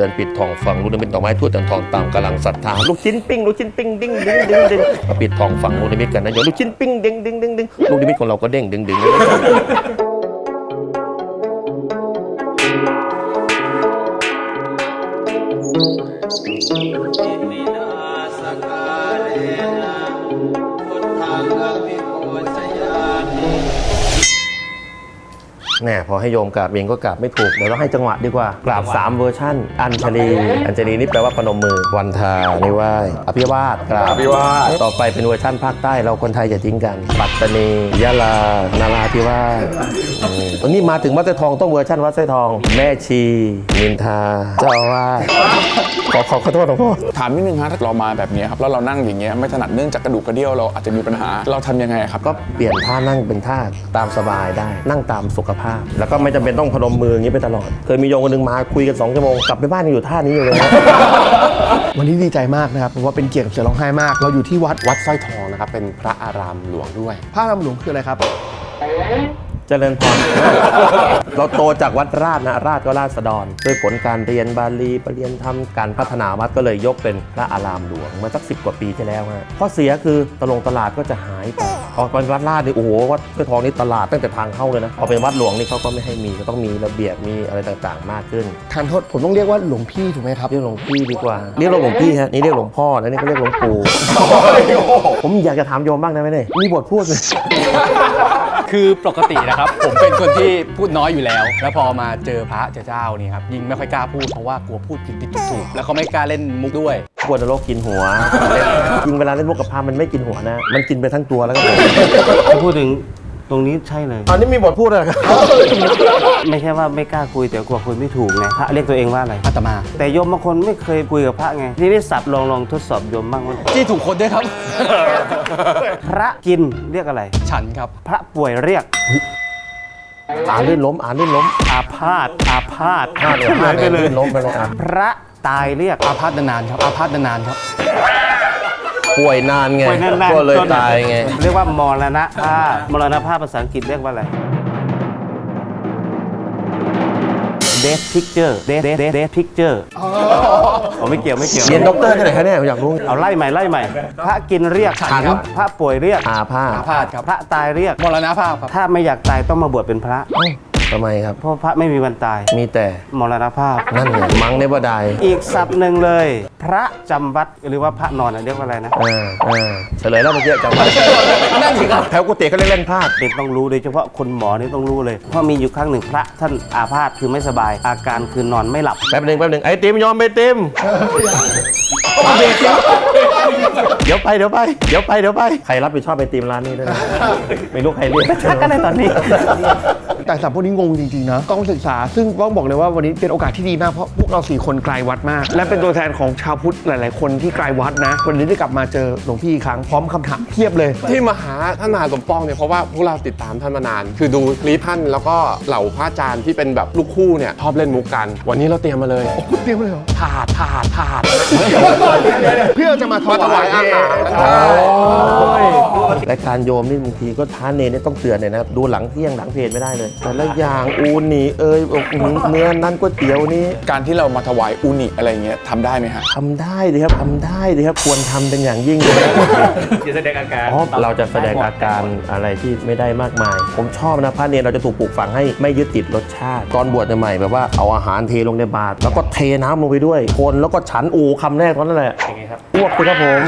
จันปิดทองฝังลูกนิมิตดอกไม้ทั่วจันทองตามกำลังศรัทธาลูกชิ้นปิ้งลูกชิ้นปิ้งดิ้งดิ้งดิ้งดิ้งปิดทองฝังลูกนิมิตกันนะโยมลูกชิ้นปิ้งดิ้งดิ้งดิ้งดิ้งลูกนิมิตของเราก็เด้งดิ้งดิ้งนิน แน่พอให้โยมกราบเองก็กราบไม่ถูกเดี๋ยวเราให้จังหวะดีกว่ากราบสามเวอร์ชั่น อัญชลีอัญชลีนี่แปลว่าพนมมือวันทานิไหว้อภิวาสกราบอภิวาสต่อไปเป็นเวอร์ชั่นภาคใต้เราคนไทยจะทิ้งกัน ปัตตานียะลานาราธิวาสอืมตอนนี้มาถึงวัดไส้ทองต้องเวอร์ชั่นวัดไส้ทอง แม่ชีนินทาเจ้าอาวาสขอขอขอโทษหลวงพ่อถามนิดนึงฮะถ้าเรามาแบบนี้ครับแล้วเรานั่งอย่างเงี้ยไม่ถนัดเนื่องจากกระดูกกระเดี่ยวเราอาจจะมีปัญหาเราทำยังไงครับก็เปลี่ยนท่านั่งเป็นท่าตามสบายได้ นั่งตามสุขภาพแล้วก็ไม่จำเป็นต้องพนมมืออย่างนี้ไปตลอด เคยมีโยมคนหนึงมาคุยกัน2ชั่วโมงกลับไปบ้านยังอยู่ท่านี้อยู่เลยนะ วันนี้ดีใจมากนะครับเพราะว่าเป็นเกียรติกับเสือร้องไห้มาก เราอยู่ที่วัดวัดสร้อยทองนะครับ เป็นพระอารามหลวงด้วย พระอารามหลวงคืออะไรครับ เจริญพร เราโตจากวัดราชนะราชก็ราชดรด้วยผลการเรียนบาลีปรริยนธรรมการพัฒนาวัดก็เลยยกเป็นพระอารามหลวงเมื่อสักสิกว่าปีที่แล้วฮะข้อเสียคือตลงตลาดก็จะหายไปพอเป็นวัดราชนี่โอ้โหวัดเพื่อทองนี่ตลาดตั้งแต่ทางเข้าเลยนะพอเป็นวัดหลวงนี่เขาก็ไม่ให้มีก็ต้องมีระเบียบมีอะไรต่างๆ มากขึ้นทานโทษผมต้องเรียกว่าหลวงพี่ถูกไหมครับเรียกหลวงพี่ดีกว่าเรียกหลวงพี่ฮะนี่เรียกหลวงพ่อนะนี่ก็เรียกหลวงปู่ผมอยากจะถามโยมบ้างได้ไหมเนี่ยมีบทพูดไหม คือปกตินะครับ ผมเป็นคนที่พูดน้อยอยู่แล้ว แล้วพอมาเจอพระเจอเจ้านี่ครับยิ่งไม่ค่อยกล้าพูดเพราะว่ากลัวพูดผิดผิดถูกถูกแล้วเขาไม่กล้าเล่นมุกด้วย กลัวนรกกินหัวจริงเวลาเล่นมุกกับพามันไม่กินหัวนะ มันกินไปทั้งตัวแล้วก็ผม พูดถึง ตรงนี้ใช่เลย อันนี้มีบทพูดอะไรครับไม่ใช่ว่าไม่กล้าคุยแต่กลัวคุยไม่ถูกไงพระเรียกตัวเองว่าอะไร อาตมา แต่โยมบางคนไม่เคยคุยกับพระไงทีนี้สับลองลองทดสอบโยมบ้างว่าจี้ถูกคนด้วยครับ พระกินเรียกอะไร ฉันครับ พระป่วยเรียกอ่านลื่นล้มอ่านลื่นล้มอาพาธอาพาธพลาดเลยพลาดเลยลื่นล้มไปเลยอะพระตายเรียกอาพาธนานๆครับอาพาธนานๆครับ ป่วยนานไง ป่วยนานๆก็เลยจน ตายไง เรียกว่ามรณภาพมรณภาพภาษาอังกฤษเรียกว่าอะไร death picture death death death death picture อ๋อไม่เกี่ยวไม่เกี่ยว เรียนด็อกเตอร์ที่ไหนคะเนี่ยอยากรู้ เอาไล่ใหม่ไล่ใหม่ พระกินเรียก ฉันครับ พระป่วยเรียก อาพาธอาพาธครับ พระตายเรียก มรณภาพครับ ถ้าไม่อยากตายต้องมาบวชเป็นพระ ทำไมครับ เพราะพระไม่มีวันตาย มีแต่มรณภาพ นั่นไงมังเนบดายอีกศัพท์หนึ่งเลย พระจำวัดหรือว่าพระนอนอะเรียกว่าอะไรนะอ่าอ่าเฉลยแล้วเมื่อกี้จำไว้นั่นสิครับแถวกุฏิเขาเรียกเล่นพลาดเป็นต้องรู้โดยเฉพาะคนหมอนี่ต้องรู้เลย เพราะมีอยู่ครั้งหนึ่งพระท่านอาพาธคือไม่สบาย อาการคือนอนไม่หลับ แป๊บหนึ่งแป๊บหนึ่งไอติมยอมไปติมเดี๋ยวไปเดี๋ยวไปเดี๋ยวไปเดี๋ยวไปใครรับผิดชอบไอติมร้านนี้ด้วยนะไม่รู้ใครเรียกชักกันในตอนนี้ แต่สับพวกนี้งงจริงๆนะต้องศึกษาซึ่งต้องบอกเลยว่าวันนี้เป็นโอกาสที่ดีมากเพราะพวกเราสี่คนไกลวัดมาก และเป็นตัวแทนของชาวพุทธหลาย ๆ คนที่ไกลวัดนะ วันนี้ได้กลับมาเจอหลวงพี่อีกครั้งพร้อมคำถามเทียบเลย ที่มาหาท่านมหาสมปองเนี่ยเพราะว่าพวกเราติดตามท่านมานาน คือดูคลิปท่านแล้วก็เหล่าพระอาจารย์ที่เป็นแบบลูกคู่เนี่ยชอบเล่นมุกกัน วันนี้เราเตรียมมาเลยคุณเตรียมเลยเหรอถาดถาดถาดเพื่อจะมาถมาถวาวายยอาหารรายการโยมนี่บางทีก็ท้าเนรเนี่ยต้องเตือนเลยนะครับดูหลังเที่ยงหลังเพจไม่ได้เลย แต่ละอย่างอูนี่เอ้ยโอ้โหเนื้อนั้นก๋วยเตี๋ยวนี่การที่เรามาถวายอุนิอะไรเงี้ยทำได้ไหมฮะทำได้เลยครับทำได้เลยครับควรทำเป็นอย่างยิ่งเลยจะแสดงอาการอ๋อเราจะแสดงอาการอะไรที่ไม่ได้มากมาย ผมชอบนะพระเนรเราจะถูกปลูกฝังให้ไม่ยึดติดรสชาติ ตอนบวชใหม่ๆแบบว่าเอาอาหารเทลงในบาตรแล้วก็เทน้ำลงไปด้วยคนแล้วก็ฉันอูคำแรกเท่านั้นแหละอ้วก สิครับผม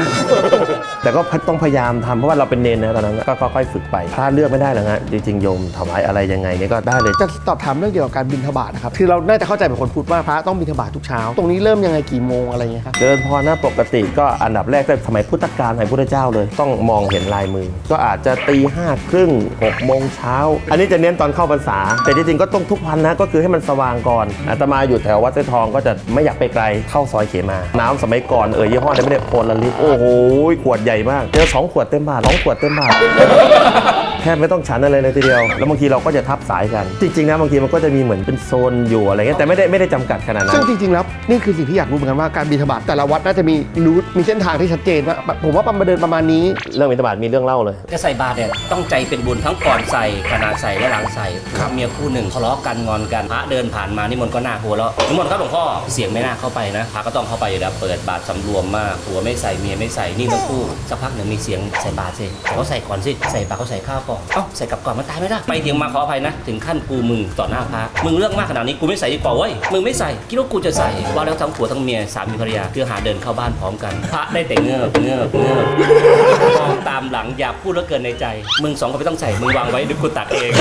แต่ก็ต้องพยายามทำเพราะว่าเราเป็นเนรนะตอนนั้นก็ค่อยๆฝึกไปพระเลือกไม่ได้หรอกฮะจริงๆโยมถวายอะไรยังไงเนี่ยก็ได้เลย จะตอบถามเรื่องเกี่ยวกับการบินทบาทนะครับ คือเราน่าจะเข้าใจเป็นคนพุทธว่าพระต้องบินทบาททุกเช้า ตรงนี้เริ่มยังไงกี่โมงอะไรเงี้ยครับ เดินพอหน้าปกติก็อันดับแรกแต่สมัยพุทธกาลสมัยพุทธเจ้าเลย ต้องมองเห็นลายมือ ก็อาจจะตีห้าครึ่งหกโมงเช้า อันนี้จะเน้นตอนเข้าพรรษา แต่จริงๆก็ต้องทุกวันนะก็คือให้มันสว่างก่อนอาตมาอยู่แถววัดไส้ทองก็จะไม่อยากไปไกลเข้าซอยเขมา น้ำสมัยก่อนเอ่ยยี่ห้ออะไรไม่ได้ผคนละลิตร โอ้โห ขวดใหญ่มาก เจอสองขวดเต็มบาทสองขวดเต็มบาท แทบไม่ต้องฉันอะไรเลยทีเดียว แล้วบางทีเราก็จะทับสายกัน จริงๆนะบางทีมันก็จะมีเหมือนเป็นโซนอยู่อะไรเงี้ย แต่ไม่ได้ไม่ได้จำกัดขนาดนั้ซึ่งนจริงๆ แล้วนี่คือสิ่งที่อยากรู้เหมือนกันว่าการบิณฑบาตแต่ละวัดน่าจะมีรูทมีเส้นทางที่ชัดเจนว่าผมว่าประมาณเดินประมาณนี้ เรื่องบิณฑบาตมีเรื่องเล่าเลย จะใส่บาตรเนี่ยต้องใจเป็นบุญทั้งก่อนใส่ขณะใส่และหลังใส่ผัวเมียคู่หนึ่งทะเลาะกันงอนกันพระเดินผ่านมานิมนต์ก็หน้าหัวแล้วนิมนต์ครับหลวงพ่อเสียงไม่น่าเข้าไปนะพระก็ต้องเข้าไปอยู่แล้วเปิดบาตรสำรวมมากผัวไม่ใส่เมียไม่ใส่นี่ทั้งคู่สักพักหนึ่งมีเสียงใส่บาตรสิเขาใส่ก่อนสิใส่บาตรเขาใส่ข้าวก่อนเอ้าใส่กลับก่อนมันตายไม่ได้ไปเถียงมาขออภัยนะ ถึงขั้นกูมึงต่อหน้าพระมึงเรื่องมากขนาดนี้กูไม่ใส่ดีกว่าเว้ยมึงไม่ใส่คิดว่ากูจะใส่ว่าแล้วทั้งผัวทั้งเมียสามีภรรยาคือหาเดินเข้าบ้านพร้อมกัน พระได้แต่เงือบเงือบเงือบมองตามหลังอยากพูดแล้วเกินในใจ มึงสองคนไม่ต้องใส่มึงวางไว้เดี๋ยวกูตักเอง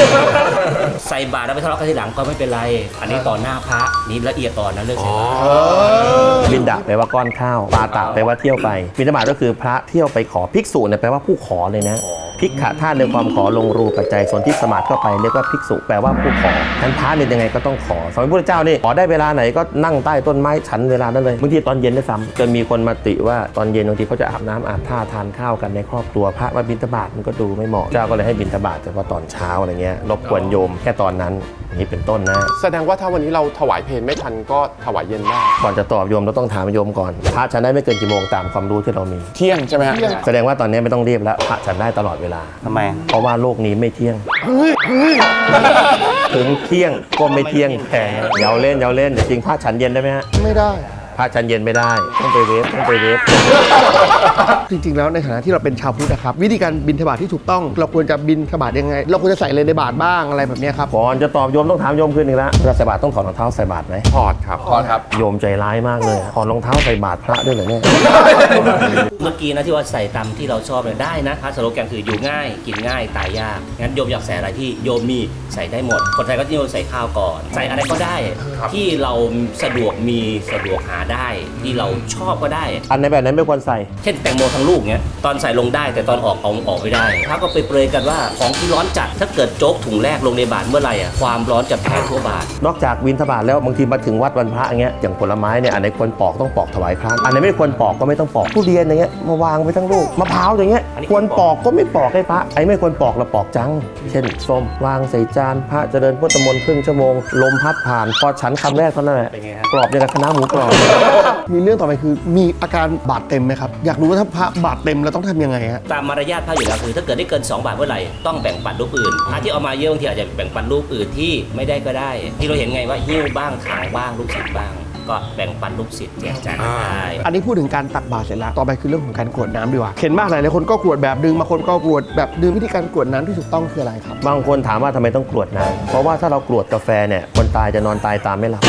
ใส่บาตรแล้วไปทะเลาะกันทีหลังก็ไม่เป็นไร อันนี้ต่อหน้าพระนี่ละเอียดอ่อนนะเรื่องใส่บาตรบินดาแปลว่าก้อนข้าวปาตะแปลว่าเที่ยวไปบินบาตก็คือพระเที่ยวไปขอภิกษุเนี่ยแปลว่าผู้ขอเลยนะ ภิกขะท่าเรือความขอลงรูปัจจัยส่วนที่สมาธิเข้าไปเรียกว่าภิกษุแปลว่าผู้ขอทั้นพระเนี่ยยังไงก็ต้องขอสมัยพระพุทธเจ้านี่ขอได้เวลาไหนก็นั่งใต้ต้นไม้ฉันเวลานั้นเลยบางทีตอนเย็นด้วยซ้ำจนมีคนมาติว่าตอนเย็นบางทีเขาจะอาบน้ำอาบท่าทานข้าวกันในครอบครัวพระมาบิณฑบาตมันก็ดูไม่เหมาะเจ้าก็เลยให้บิณฑบาตเฉพาะตอนเช้าอะไรเงี้ยรบกวนโยมแค่ตอนนั้นอย่างนี้เป็นต้นนะแสดงว่าถ้าวันนี้เราถวายเพลงไม่ทันก็ถวายเย็นได้ก่อนจะตอบโยมเราต้องถามโยมก่อนพระฉันได้ไม่เกินกี่โมงตามความรู้ที่เรามีเที่ยงใช่ไหมฮะแสดงว่าตอนนี้ไม่ต้องรีบแล้วพระฉันได้ตลอดเวลา ทำไม เพราะว่าโลกนี้ไม่เที่ยง ถึงเที่ยงก็ไม่เที่ยงแท้เยาเล่นเยาเล่นจริงพระฉันเย็นได้ไหมฮะ ไม่ได้ พระฉันเย็นไม่ได้ ต้องไปเวฟต้องไปเวฟ จริงๆ แล้วในฐานะที่เราเป็นชาวพุทธนะครับ วิธีการบินทบาทที่ถูกต้อง เราควรจะบินทบาทยังไง เราควรจะใส่อะไรในบาทบ้างอะไรแบบเนี้ยครับก่อนจะตอบโยมต้องถามโยมคืนหนึ่งแล้วเวลาใส่บาตรต้องถอดรองเท้าใส่บาตรไหมถอดครับขอครับ โยมใจร้ายมากเลยถอดรองเท้าใส่บาตรพระด้วยเหรอเนี่ย เมื่อกี้นะที่ว่าใส่ตามที่เราชอบเนี่ยได้นะพระสโลแกนคืออยู่ง่ายกินง่ายตายยากงั้นโยมอยากใส่อะไรที่โยมมีใส่ได้หมด คนไทยก็นิยมใส่ข้าวก่อน ใส่อะไรก็ได้ ที่เราสะดวกมีสะดวกหาได้ที่เราชอบก็ได้อันในแบบนั้นไม่ควรใส่ เช่นแตงโมทั้งลูกเนี้ยตอนใส่ลงได้แต่ตอนออกเอาออกไม่ได้พระก็ไปเปรยกันว่าของที่ร้อนจัดถ้าเกิดโจ๊กถุงแรกลงในบาทเมื่อไหร่อะความร้อนจะแผ่ทั่วบาทนอกจากวินทบาทแล้วบางทีมาถึงวัดวันพระอย่างเงี้ยอย่างผลไม้เนี่ยอันไหนควรปอกต้องปอกถวายพระอันไหนไม่ควรปอกก็ไม่ต้องปอกทุเรียนอย่างเงี้ยมาวางไว้ทั้งลูกมะพร้าวอย่างเงี้ยอันนี้ควรปอกก็ไม่ปอกให้พระไอ้ไม่ควรปอกเราปอกจัง เช่นส้มวางใส่จานพระเจริญพุทธมนต์ครึ่งชั่วโมงลมพัดผ่านพอฉันคำแรกเท่านั้นแหละเป็นไงฮะกรอบอย่างกับคณะหมูกรอบมีเรื่องต่อไปคือมีอาการบาทเต็มไหมครับ อยากรู้ว่าถ้าพระบาทเต็มเราต้องทำยังไงฮะ ตามมารยาทพระอยู่แล้วคือถ้าเกิดได้เกิน 2 บาทเมื่อไหร่ต้องแบ่งปันรูปอื่นพระที่เอามาเยอะบางทีอาจจะแบ่งปันรูปอื่นที่ไม่ได้ก็ได้ ที่เราเห็นไงว่าหิ้วบ้างถางบ้างลูกศิษย์บ้าง ก็แบ่งปันลูกศิษย์แจกจ่ายกันได้ อันนี้พูดถึงการตักบาตรเสร็จแล้ว ต่อไปคือเรื่องของการกรวดน้ำดีกว่า เห็นบ้างหลายๆคนก็กรวดแบบนึงบางคนก็กรวดแบบนึงวิธีการกรวดน้ำที่ถูกต้องคืออะไรครับ บางคนถามว่าทำไมต้องกรวดน้ำเพราะว่าถ้าเรากรวดกาแฟเนี่ยคนตายจะนอนตายตามไม่หลับ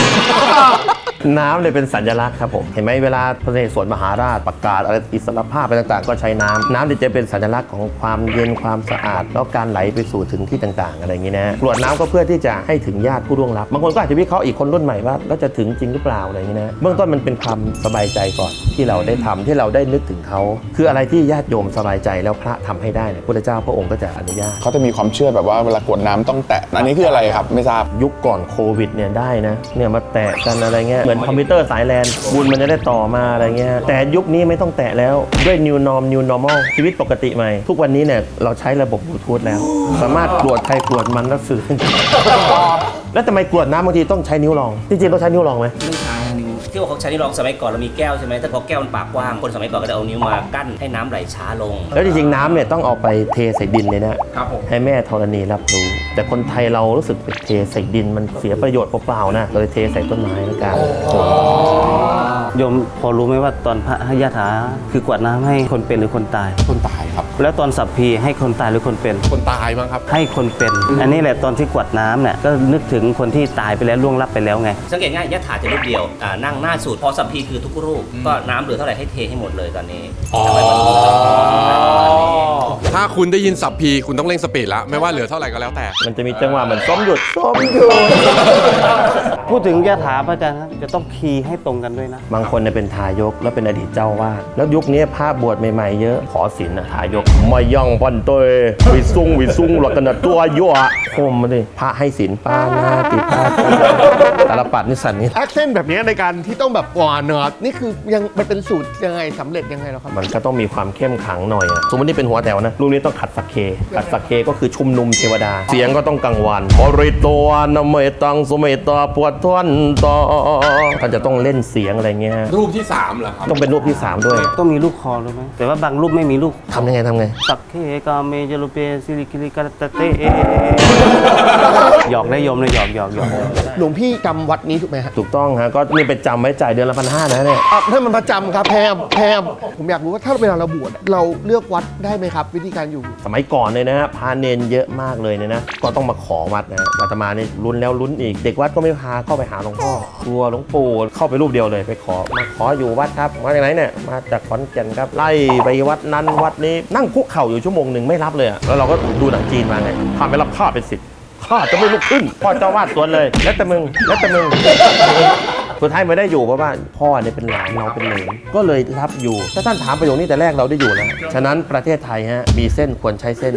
น้ำเลยเป็นสัญลักษณ์ครับผม เห็นไหมเวลาพระนเรศวรมหาราชประกาศอะไรอิสรภาพอะไรต่างๆ ก็ใช้น้ำน้ำเนี่ยจะเป็นสัญลักษณ์ของความเย็นความสะอาด แล้วการไหลไปสู่ถึงที่ต่างๆ อะไรอย่างนี้นะกรวดน้ำก็เพื่อที่จะให้ถึงญาติผู้ร่วงลับบางคนก็อาจจะวิเคราะห์อีกคนรุ่นใหม่ว่าแล้วจะถึงจริงหรือเปล่าอะไรอย่างนี้นะเบื้องต้นมันเป็นความสบายใจก่อนที่เราได้ทำที่เราได้นึกถึงเขาคืออะไรที่ญาติโยมสบายใจแล้วพระทำให้ได้เนี่ยพระพุทธเจ้าพระองค์ก็จะอนุญาต เขาจะมีความเชื่อแบบว่าเวลากรวดน้ำต้องแตะอันนี้คืออะไรครับไม่ทราบ ยุคก่อนโควิดเนี่ยได้นะเนี่ยมาแตะกันอะไรเงี้ยเหมือนคอมพิวเตอร์สายแลนบุญมันจะได้ต่อมาอะไรเงี้ยแต่ยุคนี้ไม่ต้องแตะแล้วด้วย new norm new normal ชีวิตปกติใหม่ ทุกวันนี้เนี่ยเราใช้ระบบบลูทูธแล้ว สามารถกรวดใครกรวดมันแล้วสื่อแล้วทำไมกรวดน้ำบางทีต้องใช้นิ้วรอง จริงๆต้องใช้นิ้วรองไหมไม่ใช่นิ้ว ที่ว่าเขาใช้นิ้วรองสมัยก่อนเรามีแก้วใช่ไหมถ้าพอแก้วมันปากกว้างคนสมัยก่อนก็จะเอานิ้วมากั้นให้น้ำไหลช้าลง แล้วจริงๆน้ำเนี่ยต้องเอาไปเทใส่ดินเลยนะให้แม่ธรณีรับรู้ แต่คนไทยเรารู้สึกไปเทใส่ดินมันเสียประโยชน์เปล่าๆนะเราเลยเทใส่ต้นไม้แล้วกัน โยมพอรู้ไหมว่าตอนพระยะถาคือกรวดน้ำให้คนเป็นหรือคนตาย คนตายครับ แล้วตอนสัพพีให้คนตายหรือคนเป็น คนตายมั้งครับ ให้คนเป็น อันนี้แหละตอนที่กวาดน้ำเนี่ยก็นึกถึงคนที่ตายไปแล้วล่วงลับไปแล้วไง สังเกตง่ายยะถาจะรูปเดียวอ่านั่งหน้าสุดพอสัมพีคือทุกรูป ก็น้ำเหลือเท่าไหร่ให้เทให้หมดเลยตอนนี้ทำไมมันเหลือประมาณนี้ ถ้าคุณได้ยินสับพีคุณต้องเร่งสปีดแล้วไม่ว่าเหลือเท่าไหร่ก็แล้วแต่ มันจะมีจังหวะเหมือนส้มหยุดส้มหยุด พูดถึงยะถาพระอาจารย์ครับจะต้องคีย์ให้ตรงกันด้วยนะบางคนเนี่ยเป็นทายกแล้วเป็นอดีตเจ้าวาดแล้วยุคนี้ภาพบวชใหม่ๆเยอะขอศีลนะทาายกมาย่องปันเตยวิซุงวิซุงหลอกกันนะตัวยั่วคมมาดิพระให้ศีลปานาติปาตาลปัดนิสันนี่แอคเซนต์แบบนี้ในการที่ต้องแบบหวานเนอะนี่คือยังมันเป็นสูตรยังไงสำเร็จยังไงเหรอครับ มันก็ต้องมีความเข้มขลังหน่อยอะสมมตินี่เป็นหัวแถวนะลูกนี้ต้องขัดสักเค ขัดสักเคก็คือชุมนุมเทวดา เสียงก็ต้องกังวานบริโตวนเมตังสเมตาปวดทวนต่อท่านจะต้องเล่นเสียงอะไรเงี้ยรูปที่สามเหรอครับต้องเป็นรูปที่สามด้วยต้องมีลูกคอรู้ไหมแต่ว่าบางรูปไม่มีลูกทำยังไงทำไง สักเคกาเมจโลเปซิลิกิลิกาตะเตหยอกได้โยมเลยหยอกหยอกหยอกหลวงพี่จำวัดนี้ถูกไหมฮะถูกต้องฮะก็นี่ไปจำไว้จ่ายเดือนละพันห้านะเนี่ยอะถ้ามันประจำครับแพมแพมผมอยากรู้ว่าถ้าเวลาเราบวชเราเลือกวัดได้ไหมครับ วิธีการอยู่ สมัยก่อนเลยนะฮะพาเนนเยอะมากเลยเนี่ยนะก็ต้องมาขอวัดนะอาตมาเนี่ยลุ้นแล้วลุ้นอีก เด็กวัดก็ไม่พาเข้าไปหาหลวงพ่อกลัวหลวงปู่เข้าไปรูปเดียวเลยไปขอมาขออยู่วัดครับมาจากไหนเนี่ยมาจากขอนแก่นครับไล่ไปวัดนั้นวัดนี้นั่งคุกเข่าอยู่ชั่วโมงหนึ่งไม่รับเลยอะแล้วเราก็ดูหนังจีนมาไงข้าไม่รับข้าเป็นสิทธิ์ข้าจะไม่ลุกขึ้นพ่อเจ้าวาดสวนเลย แล้วแต่มึงแล้วแต่มึงสุดท้ายไม่ได้อยู่เพราะว่าพ่อเนี่ยเป็นหลานเราเป็นเหลนก็เลยรับอยู่ ถ้าท่านถามประโยคนี้แต่แรกเราได้อยู่นะฉะนั้นประเทศไทยฮะมีเส้นควรใช้เส้น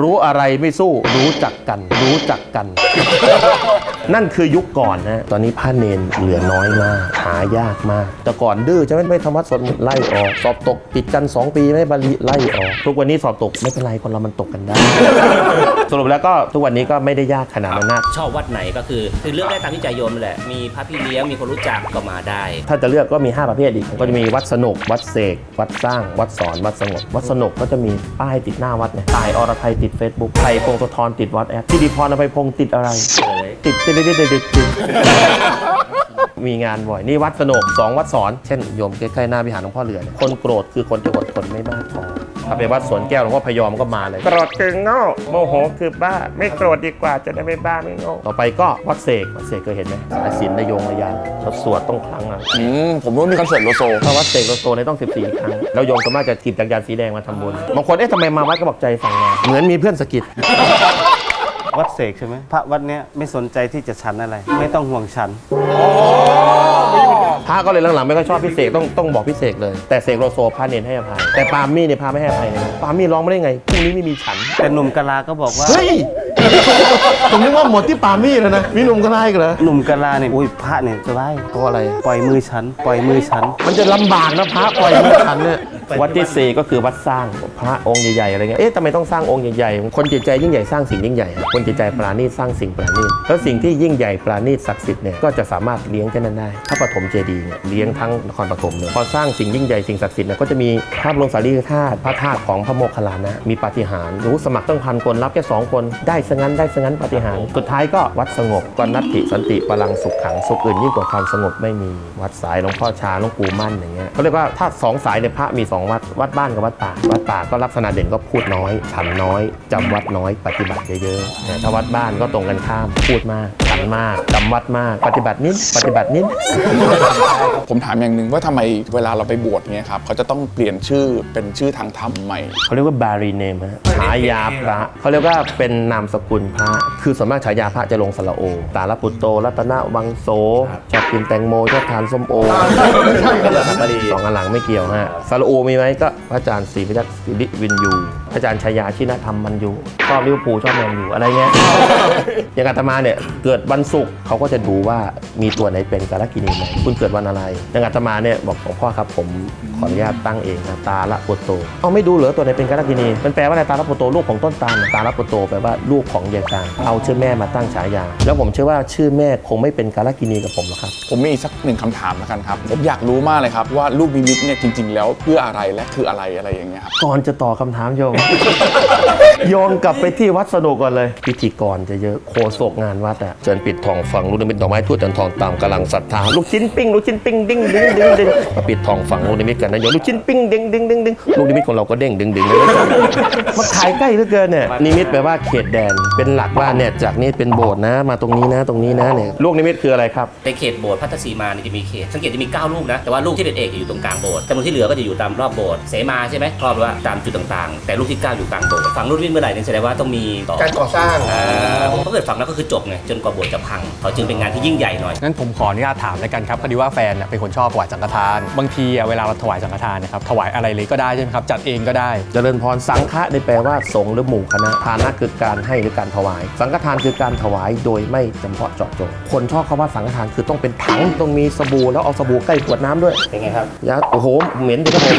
รู้อะไรไม่สู้ รู้จักกัน รู้จักกัน นั่นคือยุคก่อนนะตอนนี้ผ้าเนนเหลือน้อยมาก หายากมาก แต่ก่อนดื้อจะไม่ไม่ทำวัดสวดมนต์ไล่ออก สอบตกติดกัน 2 ปีไม่บาลีไล่ออก ทุกวันนี้สอบตกไม่เป็นไรคนเรามันตกกันได้ สรุปแล้วก็ทุกวันนี้ก็ไม่ได้ยากขนาดนั้นนะชอบวัดไหนก็คือ คือเลือกได้ตามที่ใจโยมนั่นแหละ มีพระพี่เลี้ยง มีคนรู้จักก็มาได้ ถ้าจะเลือกก็มี 5 ประเภทอีก ก็จะมีวัดสนุก วัดเสก วัดสร้าง วัดสอน วัดสงบ วัดสนุกก็จะมีป้ายติดหน้าวัดเนี่ยตายอรไทยติด Facebook ไทยพงศธรติดวัดแอปที่ดีพรอภัยพงศ์ติดอะไร ติดติดติดติดดดดมีงานบ่อยนี่วัดสนุกสองวัดสอน เช่นโยมใกล้ๆหน้าวิหารหลวงพ่อเหลือเนี่ยคนโกรธคือคนที่อดทนไม่มากพอถ้าไปวัดสวนแก้วหลวงพ่อพยอมก็มาเลยโกรธคือโง่โมโหคือบ้า ไม่โกรธดีกว่าจะได้ไม่บ้าไม่โง่ต่อไปก็วัดเสกวัดเสกเคยเห็นไหมสายสิญจนระยงระยานเขาสวดต้องครั้งอะอืมผมรู้ว่ามีคอนเสิร์ตโลโซถ้าวัดเสกโลโซเนี่ยต้อง14ครั้งแล้วโยมก็มากจะกีบจักรยานสีแดงมาทำบุญบางคนเอ๊ะทำไมมาวัดก็บอกใจสั่งงานเหมือนมีเพื่อนสะกิด วัดเสกใช่ไหมพระวัดเนี้ยไม่สนใจที่จะฉันอะไร ไม่ต้องห่วงฉัน พระก็เลยหลังๆไม่ค่อยชอบพิเศษต้องต้องบอกพิเศษเลย แต่เสกโลโซพระเนนให้อภัย แต่ปาล์มมี่เนี่ยพระไม่ให้อภัยเลยนะปาล์มมี่ร้องไม่ได้ไงพรุ่งนี้ไม่มีฉัน แต่หนุ่มกะลาก็บอกว่า เฮ้ย ผมนึกว่าหมดที่ปาล์มมี่แล้วนะมีหนุ่มก็ได้กันเหรอหนุ่มกะลาเนี่ยอุ้ยพระเนี่ยสบายเพราะอะไร ปล่อยมือฉัน ปล่อยมือฉัน มันจะลำบากนะพระปล่อยมือฉันเนี่ย วัดที่สี่ก็คือวัดสร้างพระองค์ใหญ่ๆอะไรเงี้ย เอ๊ะทำไมต้องสร้างองค์ใหญ่ๆ คนจิตใจยิ่งใหญ่สร้างสิ่งยิ่งใหญ่ คนจิตใจปราณีตสร้างสิ่งปราณีต แล้วสิ่งที่ยิ่งใหญ่ปราณีตศักดิ์สิทธิ์เนี่ยก็จะสามารถเลี้ยงเจ้านั้นได้พระปฐมเจดีย์เนี่ยเลี้ยงทั้งนครปฐมเลยพอสร้างสิ่งยิ่งใหญ่สิ่งศักดิ์สิทธิ์เนี่ยก็จะมีภาพลงสารีริกธาตุพระธาตุของพระโมคคัลลานะ มีปาฏิหาริย์รู้สมัครตั้งพันคนรับแค่สองคนได้ซะงั้นได้ซะงั้นปาฏิหาริย์สุดท้ายก็วัดสงบก็นัตติสันติพลังสุขขังสุขอื่นยิ่งกว่าความสงบไม่มีวัดสายหลวงพ่อชาหลวงปู่มั่นอย่างเงี้ยเขาเรียกว่าถ้าสองสายเนี่ยพระมีสองวัดวัดบ้านกับวัดป่า วัดป่าก็ลักษณะเด่นก็พูดน้อยทำน้อยจำวัดน้อยปฏิบัติเยอะๆแต่ถ้าวัดบ้านก็ตรงกันข้ามพูดมากันมากจำวัดมาก ปฏิบัตินิด ปฏิบัตินิด ผมถามอย่างหนึ่งว่าทำไมเวลาเราไปบวชเนี่ยครับเขาจะต้องเปลี่ยนชื่อเป็นชื่อทางธรรมใหม่ เขาเรียกว่าบารีเนมฮะฉายาพระเขาเรียกว่าเป็นนามสกุลพระ คือส่วนมากฉายาพระจะลงสระโอตาลปุตโต รัตนวังโสชอบกินแตงโมชอบทานส้มโอสองอันหลังไม่เกี่ยวฮะสระโอมีไหมก็พระอาจารย์ศรีพยัคฆ์ศิริวินยู อาจารย์ชายาชินธรรมมันยูชอบลิเวอร์พูลชอบแมนยูอะไรเงี้ย อย่างอาตมาเนี่ยเกิดวันศุกร์เขาก็จะดูว่ามีตัวไหนเป็นกาลกินีไหมคุณเกิดวันอะไร อย่างอาตมาเนี่ยบอกหลวงพ่อครับผมขออนุญาตตั้งเองนะตาละปุตโตเอาไม่ดูเหรอตัวไหนเป็นกาลกินีมันแปลว่าอะไรตาละปุตโตลูกของต้นตาลน่ะตาละปุตโตแปลว่าลูกของยายตาลเอาชื่อแม่มาตั้งฉายา แล้วผมเชื่อว่าชื่อแม่คงไม่เป็นกาลกินีกับผมหรอกครับ ผมมีอีกสักหนึ่งคำถามแล้วกันครับ ผมอยากรู้มากเลยครับว่าลูกนิมิตเนี่ยจริง ๆ แล้วเพื่ออะไรและคืออะไรอะไรอย่างเงี้ยครับ ก่อนจะตอบคำถามโยมโยนกลับไปที่วัดสนุกก่อนเลย พิธีกรจะเยอะโคศกงานวัดอะเชิญปิดทองฝังลูกนิมิตดอกไม้ทั่วจันทองตามกำลังศรัทธาลูกชิ้นปิ้งลูกชิ้นปิ้งดิ้งดิ้งดิ้งดิ้งมาปิดทองฝังลูกนิมิตกันนะโยมลูกชิ้นปิ้งดิ้งดิ้งดิ้งดิ้งลูกนิมิตของเราก็เด้งดึงดึงเลยมาขายใกล้เหลือเกินเนี่ยนิมิตแปลว่าเขตแดนเป็นหลักว่าเนี่ยจากนี้เป็นโบสถ์นะ มาตรงนี้นะตรงนี้นะเนี่ยลูกนิมิตคืออะไรครับในเขตโบสถ์พัทสีมาเนี่ยจะมีเขตสังเกตจะมี9ลูกนะแต่ว่าลูกที่เป็นเอกจะอยู่ตรงกลางโบสถ์จำนวนที่เหลือก็จะอยู่ตามรอบโบสถ์เสมาใช่ไหมครอบว่าตามจุดต่างๆ แต่ลูกที่9อยู่กลางโบสถ์ฝังลูกวิ่งเมื่อไหร่เนี่ยแสดงว่าต้องมีต่อการก่อสร้างอ่าถ้าเกิดฝังแล้วก็คือจบไงจนกว่าโบสถ์จะพังเขาจึงเป็นงานที่ยิ่งใหญ่หน่อย งั้นผมขออนุญาตถามแล้วกันครับพอดีว่าแฟนน่ะเป็นคนชอบถวายสังฆทาน บางทีอะเวลาเราถวายายสังฆทานนะครับถวายอะไรเลยก็ได้ใช่ไหมครับจัดเองก็ได้ เจริญพรสังฆะนี่แปลว่าสงฆ์หรือหมู่คณะทานะคือการให้หรือการถวาย สังฆทานคือการถวายโดยไม่จำเพาะเจาะจงคนชอบคาว่าสังฆทานคือต้องเป็นถังต้องมีสบู่แล้วเอาสบู่ใกล้ขวดน้ำด้วยเป็นไงครับ ยาโอ้โหเหม็นดิครับผม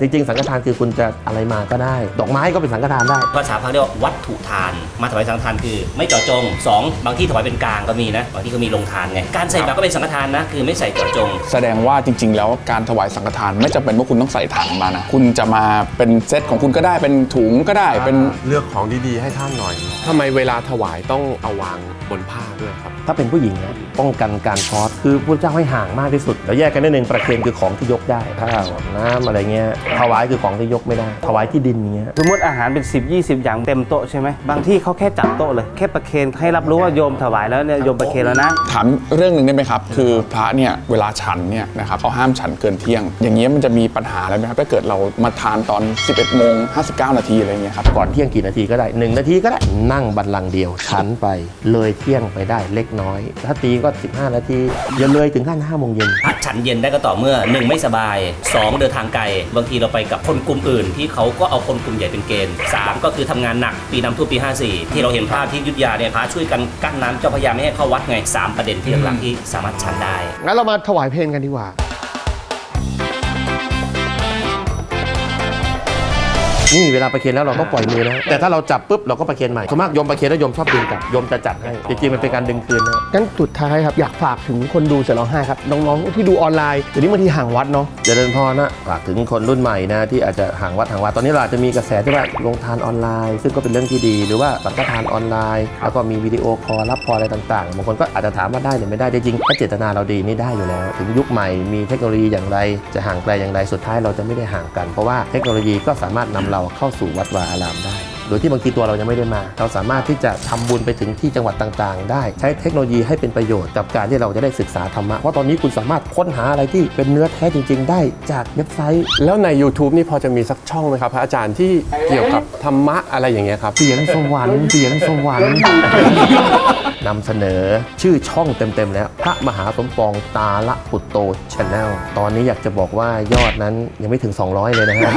จริงๆ สังฆทานคือคุณจะอะไรมาก็ได้ดอกไม้ก็เป็นสังฆทานได้ ภาษาพระเรียกว่าวัตถุทาน มาถวายสังฆทานคือ ไม่เจาะจงสองบางที่ถวายเป็นกลางก็มีนะบางที่ก็มีลงทานไงการใส่บาตรก็เป็นสังฆทานนะคือไม่ใส่เจาะจง แสดงว่าจริง ๆ แล้วการถวายสังฆทานไม่จำเป็นว่าคุณต้องใส่ถังมานะคุณจะมาเป็นเซตของคุณก็ได้เป็นถุงก็ได้เป็น เลือกของดีๆ ให้ท่านหน่อย ทำไมเวลาถวายต้องเอาวางบนผ้าด้วยครับ ถ้าเป็นผู้หญิงนะป้องกันการช็อตคือพระเจ้าให้ห่างมากที่สุดแล้วแยกกันนิดนึงประเคนคือของที่ยกได้ข้าวน้ำอะไรเงี้ยถวายคือของที่ยกไม่ได้ ถวายที่ดินเงี้ยสมมติอาหารเป็น 10 20 อย่างเต็มโต๊ะใช่ไหมบางที่เขาแค่จัดโต๊ะเลยแค่ประเคนให้รับรู้ว่าโยมถวายแล้วเนี่ยโยมประเคนแล้วนะ ถามเรื่องหนึ่งได้ไหมครับ คือพระเนี่ยเวลาฉันเนี่ยนะครับเขาห้ามฉันเกินเที่ยง อย่างเงี้ยมันจะมีปัญหาอะไรไหมครับถ้าเกิดเรามาทานตอน 11โมง59 นาทีอะไรเงี้ยครับ ก่อนเที่ยงกี่นาทีก็ได้ 1 นาทีก็ได้ นั่งบันลังก์เดียวชันไป เลยเที่ยงไปได้เล็กน้อย ถ้าตีก็ 15 นาทีอย่าเลยถึงขั้น5โมงเย็นพักฉันเย็นได้ก็ต่อเมื่อ 1 ไม่สบาย 2 เดินทางไกล บางทีเราไปกับคนกลุ่มอื่นที่เขาก็เอาคนกลุ่มใหญ่เป็นเกณฑ์ 3 ก็คือทำงานหนักปีน้ำท่วมปี 54 ที่เราเห็นภาพที่ยุทธยาเนี่ยพระช่วยกันกั้นน้ำเจ้าพระยาไม่ให้เข้าวัดไง 3 ประเด็นที่หลักๆที่สามารถชันได้ งั้นเรามาถวายเพลงกันดีกว่า นี่เวลาประเคนแล้วเราต้องปล่อยมือนะแต่ถ้าเราจับปุ๊บเราก็ประเคนใหม่ส่วนมากโยมประเคนแล้วโยมชอบดึงกลับโยมจะจัดให้จริงๆมันเป็นการดึงคืนนะงั้นสุดท้ายครับอยากฝากถึงคนดูเสร็จร้องไห้ครับน้องๆที่ดูออนไลน์เดี๋ยวนี้บางทีห่างวัดเนาะเจริญพรนะฝากถึงคนรุ่นใหม่นะที่อาจจะห่างวัดห่างวัดตอนนี้เราอาจจะมีกระแสที่ว่าลงทานออนไลน์ ซึ่งก็เป็นเรื่องที่ดี หรือว่าสังฆทานออนไลน์แล้วก็มีวิดีโอคอลรับพรอะไรต่างๆบางคนก็อาจจะถามว่าได้หรือไม่ได้แต่จริงๆถ้าเจตนาเราดีนี่ได้อยู่แล้ว ถึงยุคใหม่มีเทคโนโลยีอย่างไร จะห่างไกลอย่างไรสุดท้ายเราจะไม่ได้ห่างกัน เพราะว่าเทคโนโลยีก็สามารถนำเราเข้าสู่วัดวาอารามได้ โดยที่บางทีตัวเรายังไม่ได้มา เราสามารถที่จะทำบุญไปถึงที่จังหวัดต่างๆ ได้ ใช้เทคโนโลยีให้เป็นประโยชน์กับการที่เราจะได้ศึกษาธรรมะ เพราะตอนนี้คุณสามารถค้นหาอะไรที่เป็นเนื้อแท้จริง ๆ ได้จากเว็บไซต์ แล้วใน YouTube นี่พอจะมีสักช่องไหมครับพระอาจารย์ที่เกี่ยวกับธรรมะอะไรอย่างเงี้ยครับเสียงสวรรค์เสียงสวรรค์ นำเสนอชื่อช่องเต็มๆแล้ว พระมหาสมปองตาละปุตโตชาแนลตอนนี้อยากจะบอกว่ายอดนั้นยังไม่ถึง 200 เลยนะฮะ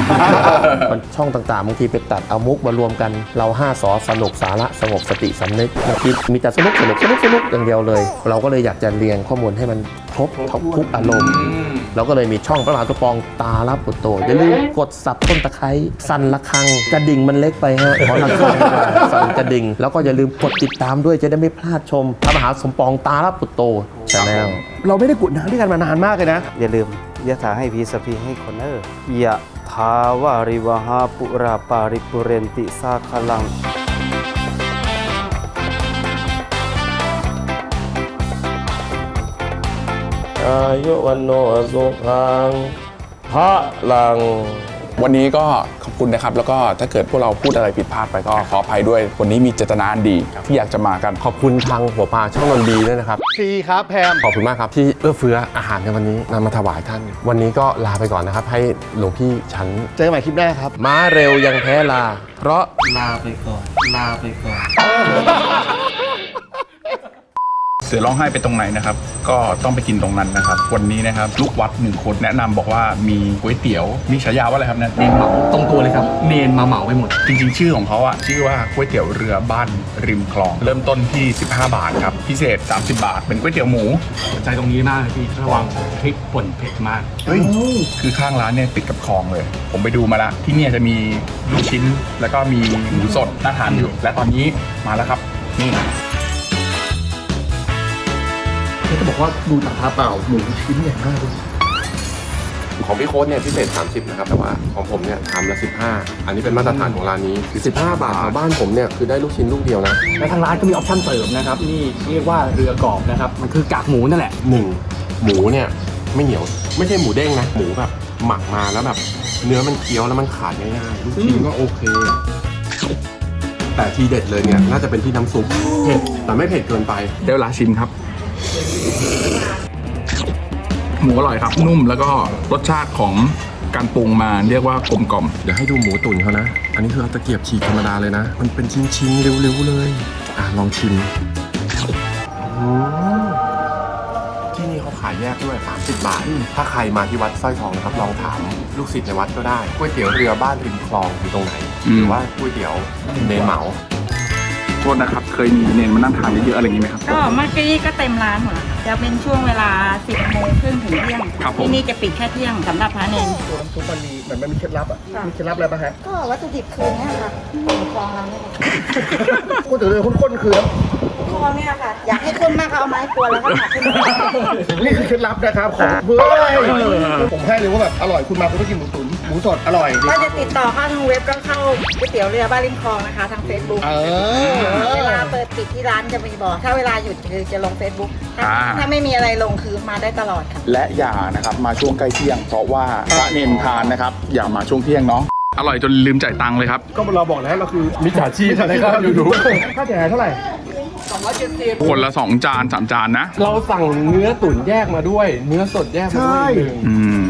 มันช่องต่างๆบางทีไปตัดเอามุกมารวมกันเราห้าสอสนุกสาระสงบสติสำนึกบางทีมีแต่สนุกสนุกสนุกสนุกอย่างเดียวเลย เราก็เลยอยากจะเรียงข้อมูลให้มันครบทุกอารมณ์เราก็เลยมีช่องพระมหาสมปองตาละปุตโตอย่าลืมกดสับต้นตะไคร้สั่นละคังกระดิ่งมันเล็กไปฮะขอละคังดีกว่าสั่นกระดิ่งแล้วก็อย่าลืมกดติดตามด้วยจะได้ไม่พลาดชมพระมหาสมปองตาละปุตโตชาแนลเราไม่ได้กุดน้ำด้วยกันมานานมากเลยนะ อย่าลืมยะถาให้พีสพพีให้คนเนอร์ยะทาวาริวหาปุราปาริปุเรนติสาคลังอายุวันโนสุขังพระลัง วันนี้ก็ขอบ คุณนะครับ แล้วก็ถ้าเกิดพวกเราพูดอะไรผิดพลาดไปก็ขออภัยด้วย วันนี้มีเจตนาอันดี ที่อยากจะมากัน ขอบคุณทางหัวปลาช่องนนดีด้วยนะครับซีครับแพม ขอบคุณมากครับ ที่เอื้อเฟื้ออาหารในวันนี้นำมาถวายท่าน วันนี้ก็ลาไปก่อนนะครับ ให้หลวงพี่ฉันเจอกันใหม่คลิปหน้าครับ ม้าเร็วยังแพ้ลา เพราะ ลาไปก่อน ลาไปก่อนเสือร้องไห้ไปตรงไหนนะครับ ก็ต้องไปกินตรงนั้นนะครับ วันนี้นะครับลูกวัดหนึ่งคนแนะนำบอกว่ามีก๋วยเตี๋ยว มีฉายาว่าอะไรครับเนี่ย เนนเหมาตรงตัวเลยครับ เนนมาเหมาไปหมด จริงๆ ชื่อของเขาอะชื่อว่าก๋วยเตี๋ยวเรือบ้านริมคลอง เริ่มต้นที่ 15 บาทครับ พิเศษ 30 บาท เป็นก๋วยเตี๋ยวหมูสนใจตรงนี้มากเลยพี่ระวังพริกป่นเผ็ดมาก เฮ้ย คือข้างร้านเนี่ยติดกับคลองเลย ผมไปดูมาละที่เนี่ยจะมีลูกชิ้นแล้วก็มีหมูสดน่าทานอยู่ และตอนนี้มาแล้วครับ นี่ จะบอกว่าดูจากภาพเปล่าหมูชิ้นใหญ่มากเลยของพี่โค้ดเนี่ยพิเศษ 30 นะครับ แต่ว่าของผมเนี่ยทำละ15 อันนี้เป็นมาตรฐานของร้านนี้ 15 บาทชาวบ้านผมเนี่ยคือได้ลูกชิ้นลูกเดียวนะ และทางร้านก็มีออปชั่นเสริมนะครับ นี่เรียกว่าเรือกรอบนะครับ มันคือกากหมูนั่นแหละหนึ่งหมูเนี่ยไม่เหนียว ไม่ใช่หมูเด้งนะ หมูแบบหมักมาแล้วแบบเนื้อมันเคี้ยวแล้วมันขาดง่ายๆ ลูกชิ้นก็โอเค แต่ทีเด็ดเลยเนี่ยน่าจะเป็นที่น้ำซุป เผ็ดแต่ไม่เผ็ดเกินไป เดี๋ยวลาชิมครับ หมูอร่อยครับ นุ่มแล้วก็รสชาติของการปรุงมาเรียกว่ากลมกล่อมเดี๋ยวให้ดูหมูตุ๋นเขานะ อันนี้คือเอาตะเกียบฉีกธรรมดาเลยนะ มันเป็นชิ้นๆเร็วๆเลย อะลองชิมอืมที่นี่เขาขายแยกด้วย30 บาท ถ้าใครมาที่วัดสร้อยทองนะครับลองถามลูกศิษย์ในวัดก็ได้ก๋วยเตี๋ยวเรือบ้านริมคลองอยู่ตรงไหนอืมหรือว่าก๋วยเตี๋ยวเนนเหมาโทษนะครับ เคยมีเนนมานั่งทานเยอะๆอะไรอย่างนี้ไหมครับ ก็เมื่อกี้ก็เต็มร้านหมดแล้วค่ะจะเป็นช่วงเวลา 10โมงครึ่งถึงเที่ยงครับผม ที่นี่จะปิดแค่เที่ยงสำหรับพระเนน ตัวน้ำซุปมันมีเหมือนมันมีเคล็ดลับอะ มีเคล็ดลับอะไรป่ะฮะก็วัตถุดิบคือเนี่ยค่ะของคลองเราเนี่ยก๋วยเตี๋ยวเรือข้นๆคือคลองเนี่ยค่ะ อยากให้ข้นมากก็เอาไม้กวนแล้วก็ผัดขึ้นมานี่คือเคล็ดลับนะครับของเฮ้ยผมให้เลยว่าแบบอร่อยคุณมาคุณต้องกินหมูตุ๋นห มูสดอร่อยถ้าจะติดต่อเข้าทางเว็บก็เข้าก๋วยเตี๋ยวเรือบ้านริมคลองนะคะ ทาง Facebook เออ เวลาเปิดปิดที่ร้านจะมีบอก ถ้าเวลาหยุดคือจะลง Facebook ถ้าอ่า ถ้าไม่มีอะไรลงคือมาได้ตลอดค่ะ และอย่านะครับมาช่วงใกล้เที่ยง เพราะว่าพระเนนทานนะครับ อย่ามาช่วงเที่ยงเนาะ อร่อยจนลืมจ่ายตังค์เลยครับ ก็เราบอกแล้วเราคือมิจฉาชีพมิจฉาชีพนะครับอยู่ดูค่าเสียหายเท่าไหร่ คนละ 2 จาน 3 จานนะ เราสั่งเนื้อตุ๋นแยกมาด้วย เนื้อสดแยกมาด้วยใช่หนึ่งอืม